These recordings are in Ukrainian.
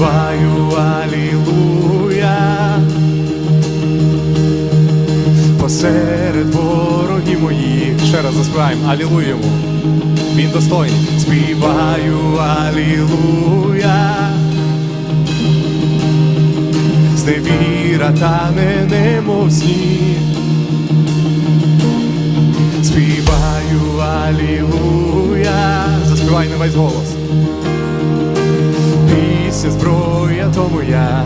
співаю алілуя. Посеред ворогів моїх. Ще раз заспіваємо алілуя. Він достойний. Співаю алілуя. Зневіра тане немов сніг. Співаю алілуя. Заспівай на весь голос. Зброя я.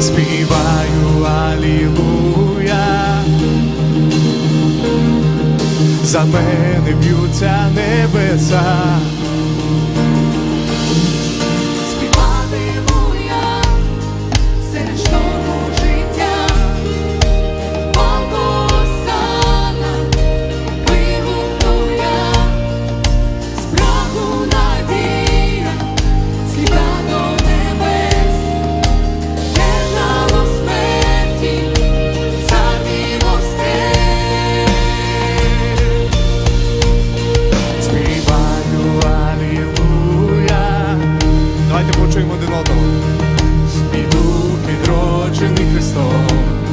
Співаю алілуя. За мене б'ються небеса. Одного. Іду відроджений Христом.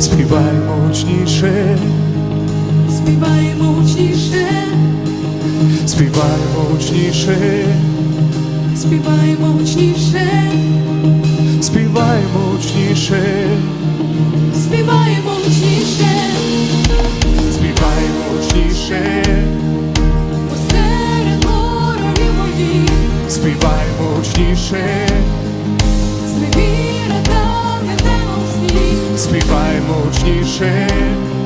Співаємо гучніше, співаємо гучніше, співаємо гучніше, співаємо гучніше, співаємо гучніше, співаємо гучніше, співаємо гучніше, посеред ворогів моїх, співаємо гучніше, сніг, співаємо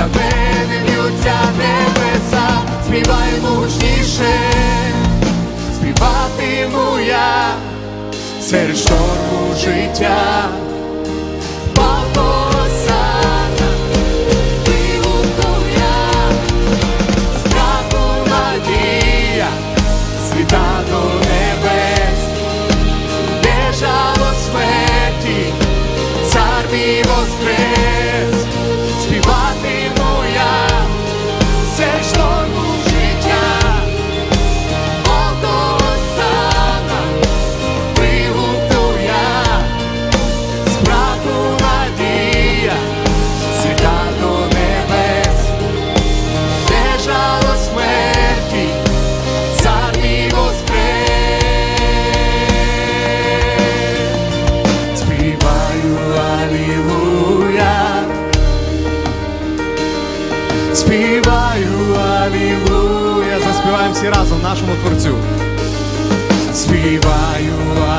за мене небеса, співай гучніше, співатиму я серед шторму життя. Співаю алілуя, заспіваємо всі разом нашому творцю. Співаю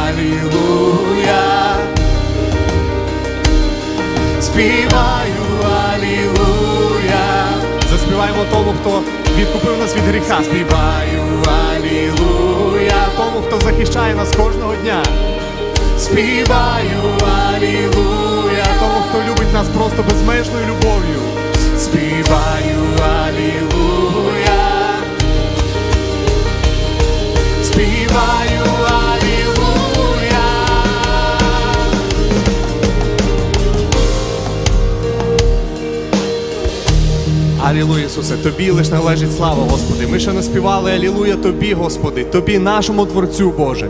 алілуя, співаю алілуя. Заспіваємо тому, хто відкупив нас від гріха. Співаю алілуя, тому, хто захищає нас кожного дня. Співаю алілуя, тому, хто любить нас просто безмежною любов'ю. Співаю. Алілуя, Ісусе, тобі лиш належить слава, Господи. Ми ще не співали Алілуя Тобі, Господи, Тобі, нашому Творцю, Боже.